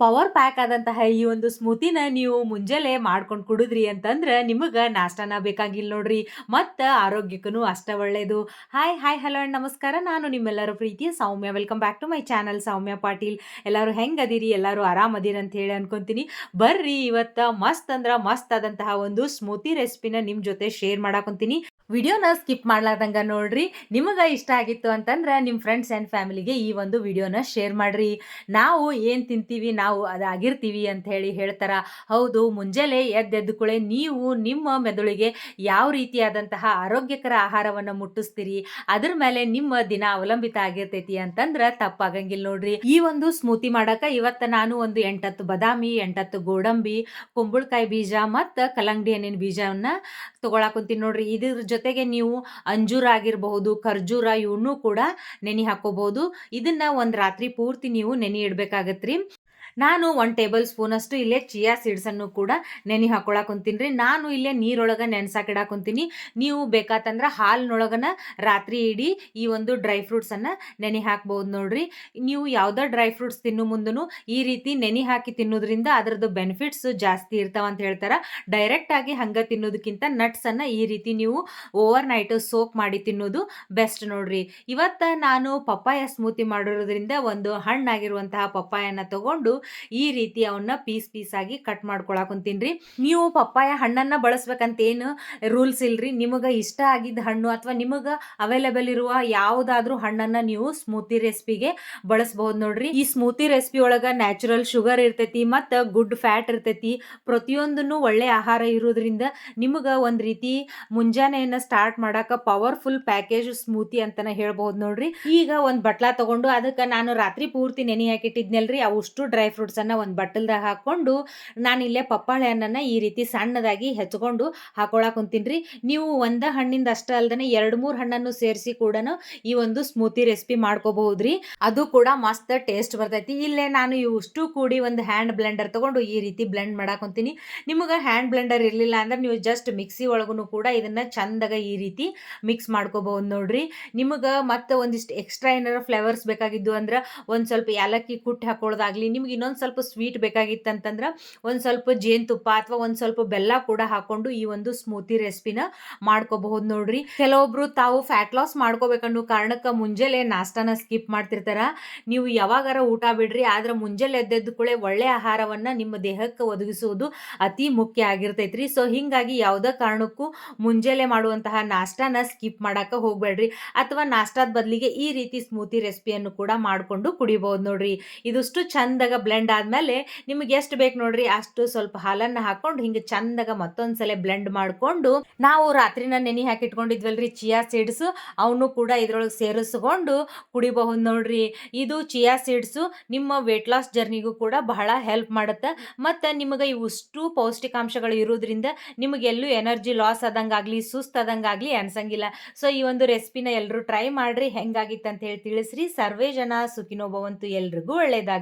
Power pack ಆದಂತಹ ಈ ಒಂದು ಸ್ಮೂತಿನ ನೀವು ಮುಂಜಾನೆ ಮಾಡ್ಕೊಂಡು ಕುಡಿದ್ರಿ ಅಂತಂದ್ರೆ ನಿಮಗೆ ನಾಷ್ಟನ ಬೇಕಾಗಿಲ್ಲ ನೋಡ್ರಿ, ಮತ್ತು ಆರೋಗ್ಯಕ್ಕೂ ಅಷ್ಟೇ ಒಳ್ಳೆಯದು ಹಾಯ್ ಹಾಯ್ ಹಲೋ ಅಂಡ್ ನಮಸ್ಕಾರ. ನಾನು ನಿಮ್ಮೆಲ್ಲರ ಪ್ರೀತಿಯ Soumya. Welcome back to my channel Soumya Patil. ಎಲ್ಲರೂ ಹೆಂಗೆ ಅದೀರಿ? ಎಲ್ಲರೂ ಆರಾಮದಿರಿ ಅಂತ ಹೇಳಿ ಅನ್ಕೊಂತೀನಿ. ಬರ್ರಿ, ಇವತ್ತು ಮಸ್ತ್ ಅಂದ್ರೆ ಮಸ್ತ್ ಆದಂತಹ ಒಂದು ಸ್ಮೂತಿ ರೆಸಿಪಿನ ನಿಮ್ಮ ಜೊತೆ ಶೇರ್ ಮಾಡಾಕೊಂತೀನಿ ವಿಡಿಯೋನ ಸ್ಕಿಪ್ ಮಾಡ್ಲಾರ್ದಂಗ ನೋಡ್ರಿ. ನಿಮಗೆ ಇಷ್ಟ ಆಗಿತ್ತು ಅಂತಂದ್ರೆ ನಿಮ್ಮ ಫ್ರೆಂಡ್ಸ್ ಆ್ಯಂಡ್ ಫ್ಯಾಮಿಲಿಗೆ ಈ ಒಂದು ವಿಡಿಯೋನ ಶೇರ್ ಮಾಡ್ರಿ. ನಾವು ಏನು ತಿಂತೀವಿ, ನಾವು ಅದಾಗಿರ್ತೀವಿ ಅಂತ ಹೇಳಿ ಹೇಳ್ತಾರ. ಹೌದು, ಮುಂಜಾನೆ ಎದ್ದೆದ್ದು ಕೂಳೆ ನೀವು ನಿಮ್ಮ ಮೆದುಳಿಗೆ ಯಾವ ರೀತಿಯಾದಂತಹ ಆರೋಗ್ಯಕರ ಆಹಾರವನ್ನು ಮುಟ್ಟಿಸ್ತೀರಿ, ಅದ್ರ ಮೇಲೆ ನಿಮ್ಮ ದಿನ ಅವಲಂಬಿತ ಆಗಿರ್ತೈತಿ ಅಂತಂದ್ರೆ ತಪ್ಪಾಗಂಗಿಲ್ಲ ನೋಡ್ರಿ. ಈ ಒಂದು ಸ್ಮೂತಿ ಮಾಡಕ ಇವತ್ತು ನಾನು ಒಂದು ಎಂಟತ್ತು ಬದಾಮಿ, ಎಂಟತ್ತು ಗೋಡಂಬಿ, ಕುಂಬಳಕಾಯಿ ಬೀಜ ಮತ್ತು ಕಲ್ಲಂಗಡಿ ಹಣ್ಣಿನ ಬೀಜವನ್ನ ತಗೊಳಕುಂತೀನಿ ನೋಡ್ರಿ. ಇದ್ರ ಜೊತೆಗೆ ನೀವು ಅಂಜೂರ ಆಗಿರಬಹುದು, ಖರ್ಜೂರ ಇವನ್ನೂ ಕೂಡ ನೆನೆ ಹಾಕೋಬಹುದು ಇದನ್ನ ಒಂದು ರಾತ್ರಿ ಪೂರ್ತಿ ನೀವು ನೆನೆ ಇಡಬೇಕಾಗತ್ರಿ. ನಾನು ಒನ್ ಟೇಬಲ್ ಸ್ಪೂನಷ್ಟು ಇಲ್ಲೇ ಚಿಯಾ ಸೀಡ್ಸನ್ನು ಕೂಡ ನೆನೆ ಹಾಕೊಳಕುಂತೀನಿ ರೀ. ನಾನು ಇಲ್ಲೇ ನೀರೊಳಗೆ ನೆನೆಸಾಕಿಡಾಕೊಂತೀನಿ ನೀವು ಬೇಕಾತಂದ್ರೆ ಹಾಲಿನೊಳಗನ ರಾತ್ರಿ ಇಡೀ ಈ ಒಂದು ಡ್ರೈ ಫ್ರೂಟ್ಸನ್ನು ನೆನೆ ಹಾಕ್ಬೋದು ನೋಡ್ರಿ. ನೀವು ಯಾವುದೋ ಡ್ರೈ ಫ್ರೂಟ್ಸ್ ತಿನ್ನು ಮುಂದೂ ಈ ರೀತಿ ನೆನೆ ಹಾಕಿ ತಿನ್ನೋದ್ರಿಂದ ಅದರದ್ದು ಬೆನಿಫಿಟ್ಸ್ ಜಾಸ್ತಿ ಇರ್ತಾವ ಅಂತ ಹೇಳ್ತಾರೆ. ಡೈರೆಕ್ಟ್ ಆಗಿ ಹಂಗೆ ತಿನ್ನೋದಕ್ಕಿಂತ ನಟ್ಸನ್ನು ಈ ರೀತಿ ನೀವು ಓವರ್ ನೈಟ್ ಸೋಕ್ ಮಾಡಿ ತಿನ್ನೋದು ಬೆಸ್ಟ್ ನೋಡ್ರಿ. ಇವತ್ತು ನಾನು ಪಪ್ಪಾಯ ಸ್ಮೂತಿ ಮಾಡಿರೋದ್ರಿಂದ ಒಂದು ಹಣ್ಣಾಗಿರುವಂತಹ ಪಪ್ಪಾಯನ ತಗೊಂಡು ಈ ರೀತಿ ಅವನ್ನ ಪೀಸ್ ಪೀಸ್ ಆಗಿ ಕಟ್ ಮಾಡ್ಕೊಳಕುಂತೀನಿ ರೀ ನೀವು ಪಪ್ಪಾಯ ಹಣ್ಣನ್ನ ಬಳಸ್ಬೇಕಂತ ಏನು ರೂಲ್ಸ್ ಇಲ್ರಿ. ನಿಮಗೆ ಇಷ್ಟ ಆಗಿದ್ದ ಹಣ್ಣು ಅಥವಾ ನಿಮಗೆ ಅವೈಲೇಬಲ್ ಇರುವ ಯಾವುದಾದ್ರೂ ಹಣ್ಣನ್ನ ನೀವು ಸ್ಮೂತಿ ರೆಸಿಪಿಗೆ ಬಳಸಬಹುದು ನೋಡ್ರಿ. ಈ ಸ್ಮೂತಿ ರೆಸಿಪಿ ಒಳಗ ನ್ಯಾಚುರಲ್ ಶುಗರ್ ಇರ್ತೈತಿ ಮತ್ತು ಗುಡ್ ಫ್ಯಾಟ್ ಇರ್ತೈತಿ. ಪ್ರತಿಯೊಂದನ್ನು ಒಳ್ಳೆ ಆಹಾರ ಇರೋದ್ರಿಂದ ನಿಮಗೆ ಒಂದು ರೀತಿ ಮುಂಜಾನೆಯನ್ನು ಸ್ಟಾರ್ಟ್ ಮಾಡಕ್ಕೆ ಪವರ್ಫುಲ್ ಪ್ಯಾಕೇಜ್ ಸ್ಮೂತಿ ಅಂತಾನೆ ಹೇಳ್ಬಹುದು ನೋಡ್ರಿ. ಈಗ ಒಂದು ಬಟ್ಲಾ ತಗೊಂಡು ಅದಕ್ಕೆ ನಾನು ರಾತ್ರಿ ಪೂರ್ತಿ ನೆನೆ ಹಾಕಿಟ್ಟಿದ್ನಲ್ರಿ. ಅವಷ್ಟು ಡ್ರೈ ಫ್ರೂಟ್ಸನ್ನು ಒಂದು ಬಟ್ಟಲ್ದಾಗ ಹಾಕ್ಕೊಂಡು ನಾನಿಲ್ಲೇ ಪಪ್ಪಾಳೆ ಹಣ್ಣನ್ನು ಈ ರೀತಿ ಸಣ್ಣದಾಗಿ ಹೆಚ್ಕೊಂಡು ಹಾಕೊಳಕ್ ಕುಂತೀನಿ ರೀ. ನೀವು ಒಂದು ಹಣ್ಣಿಂದ ಅಷ್ಟೇ ಅಲ್ಲದೆ ಎರಡು ಮೂರು ಹಣ್ಣನ್ನು ಸೇರಿಸಿ ಕೂಡ ಈ ಒಂದು ಸ್ಮೂತಿ ರೆಸಿಪಿ ಮಾಡ್ಕೋಬಹುದು ರೀ. ಅದು ಕೂಡ ಮಸ್ತ್ ಟೇಸ್ಟ್ ಬರ್ತೈತಿ. ಇಲ್ಲೇ ನಾನು ಇವಷ್ಟು ಕೂಡಿ ಒಂದು ಹ್ಯಾಂಡ್ ಬ್ಲೆಂಡರ್ ತಗೊಂಡು ಈ ರೀತಿ ಬ್ಲೆಂಡ್ ಮಾಡಾಕೊಂತೀನಿ ನಿಮಗೆ ಹ್ಯಾಂಡ್ ಬ್ಲೆಂಡರ್ ಇರಲಿಲ್ಲ ಅಂದ್ರೆ ನೀವು ಜಸ್ಟ್ ಮಿಕ್ಸಿ ಒಳಗೂ ಕೂಡ ಇದನ್ನ ಚಂದಾಗ ಈ ರೀತಿ ಮಿಕ್ಸ್ ಮಾಡ್ಕೋಬಹುದು ನೋಡ್ರಿ. ನಿಮಗೆ ಮತ್ತೆ ಒಂದಿಷ್ಟು ಎಕ್ಸ್ಟ್ರಾ ಏನಾರ ಫ್ಲೇವರ್ಸ್ ಬೇಕಾಗಿದ್ದು ಅಂದ್ರೆ ಒಂದು ಸ್ವಲ್ಪ ಏಲಕ್ಕಿ ಕುಟ್ಟಿ ಹಾಕೊಳ್ಳೋದಾಗ್ಲಿ ನಿಮ್ಗೆ ಇನ್ನೊಂದು ಸ್ವಲ್ಪ ಸ್ವೀಟ್ ಬೇಕಾಗಿತ್ತಂತಂದ್ರೆ ಒಂದು ಸ್ವಲ್ಪ ಜೇನುತುಪ್ಪ ಅಥವಾ ಒಂದು ಸ್ವಲ್ಪ ಬೆಲ್ಲ ಕೂಡ ಹಾಕೊಂಡು ಈ ಒಂದು ಸ್ಮೂತಿ ರೆಸಿಪಿನ ಮಾಡ್ಕೋಬಹುದು ನೋಡ್ರಿ. ಕೆಲವೊಬ್ರು ತಾವು ಫ್ಯಾಟ್ ಲಾಸ್ ಮಾಡ್ಕೋಬೇಕನ್ನೋ ಕಾರಣಕ್ಕೆ ಮುಂಜಾನೆ ನಾಷ್ಟಾನ ಸ್ಕಿಪ್ ಮಾಡ್ತಿರ್ತಾರ. ನೀವು ಯಾವಾಗಾರ ಊಟ ಬಿಡ್ರಿ, ಆದ್ರೆ ಮುಂಜಾನೆ ಎದ್ದೆದ್ದು ಕೂಡ ಒಳ್ಳೆ ಆಹಾರವನ್ನ ನಿಮ್ಮ ದೇಹಕ್ಕೆ ಒದಗಿಸುವುದು ಅತಿ ಮುಖ್ಯ ಆಗಿರ್ತೈತ್ರಿ. ಸೊ ಹಿಂಗಾಗಿ ಯಾವುದೇ ಕಾರಣಕ್ಕೂ ಮುಂಜಾನೆ ಮಾಡುವಂತಹ ನಾಷ್ಟಾನ ಸ್ಕಿಪ್ ಮಾಡಕ್ಕೆ ಹೋಗ್ಬೇಡ್ರಿ. ಅಥವಾ ನಾಷ್ಟಾದ ಬದಲಿಗೆ ಈ ರೀತಿ ಸ್ಮೂತಿ ರೆಸಿಪಿಯನ್ನು ಕೂಡ ಮಾಡಿಕೊಂಡು ಕುಡಿಬಹುದು ನೋಡ್ರಿ. ಇದಷ್ಟು ಚಂದಾಗ ಬ್ಲೆಂಡ್ ಆದಮೇಲೆ ನಿಮಗೆ ಎಷ್ಟು ಬೇಕು ನೋಡ್ರಿ? ಅಷ್ಟು ಸ್ವಲ್ಪ ಹಾಲನ್ನು ಹಾಕೊಂಡು ಹಿಂಗೆ ಚಂದಾಗ ಮತ್ತೊಂದ್ಸಲ ಬ್ಲೆಂಡ್ ಮಾಡಿಕೊಂಡು ನಾವು ರಾತ್ರಿನ ನೆನೆ ಹಾಕಿ ಇಟ್ಕೊಂಡಿದ್ವಲ್ರಿ, ಚಿಯಾ ಸೀಡ್ಸು. ಅವನು ಕೂಡ ಇದ್ರೊಳಗೆ ಸೇರಿಸ್ಕೊಂಡು ಕುಡಿಬಹುದು ನೋಡ್ರಿ. ಇದು ಚಿಯಾ ಸೀಡ್ಸು ನಿಮ್ಮ ವೇಟ್ ಲಾಸ್ ಜರ್ನಿಗೂ ಕೂಡ ಬಹಳ ಹೆಲ್ಪ್ ಮಾಡುತ್ತೆ. ಮತ್ತು ನಿಮಗೆ ಇಷ್ಟು ಪೌಷ್ಟಿಕಾಂಶಗಳು ಇರೋದ್ರಿಂದ ನಿಮಗೆಲ್ಲೂ ಎನರ್ಜಿ ಲಾಸ್ ಆದಂಗಾಗಲಿ ಸುಸ್ತಾದಂಗಾಗಲಿ ಅನ್ಸಂಗಿಲ್ಲ. ಸೊ ಈ ಒಂದು ರೆಸಿಪಿನ ಎಲ್ಲರೂ ಟ್ರೈ ಮಾಡ್ರಿ. ಹೆಂಗಾಗಿತ್ತು ಅಂತ ಹೇಳಿ ತಿಳಿಸ್ರಿ. ಸರ್ವೇ ಜನ ಸುಖಿನೋಭವಂತು ಎಲ್ರಿಗೂ ಒಳ್ಳೇದಾಗಿ